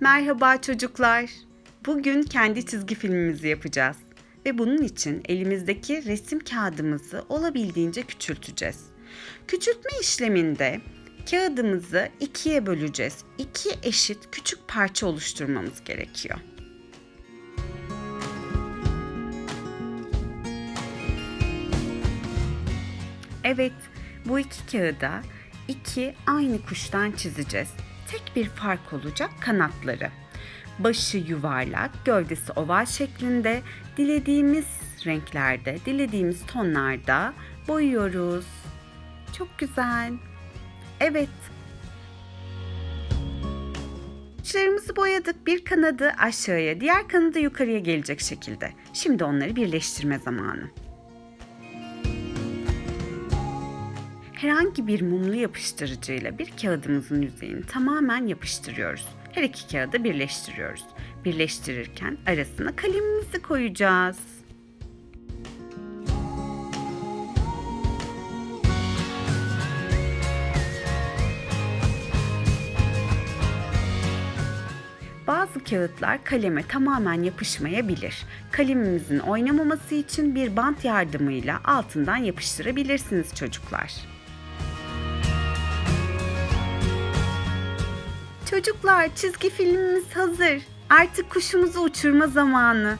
Merhaba çocuklar. Bugün kendi çizgi filmimizi yapacağız. Ve bunun için elimizdeki resim kağıdımızı olabildiğince küçülteceğiz. Küçültme işleminde kağıdımızı ikiye böleceğiz. İki eşit küçük parça oluşturmamız gerekiyor. Evet, bu iki kağıda iki aynı kuştan çizeceğiz. Tek bir fark olacak kanatları. Başı yuvarlak, gövdesi oval şeklinde dilediğimiz renklerde, dilediğimiz tonlarda boyuyoruz. Çok güzel. Evet. Uçlarımızı boyadık. Bir kanadı aşağıya, diğer kanadı yukarıya gelecek şekilde. Şimdi onları birleştirme zamanı. Herhangi bir mumlu yapıştırıcıyla bir kağıdımızın yüzeyini tamamen yapıştırıyoruz. Her iki kağıdı birleştiriyoruz. Birleştirirken arasına kalemimizi koyacağız. Bazı kağıtlar kaleme tamamen yapışmayabilir. Kalemimizin oynamaması için bir bant yardımıyla altından yapıştırabilirsiniz çocuklar. Çocuklar çizgi filmimiz hazır. Artık kuşumuzu uçurma zamanı.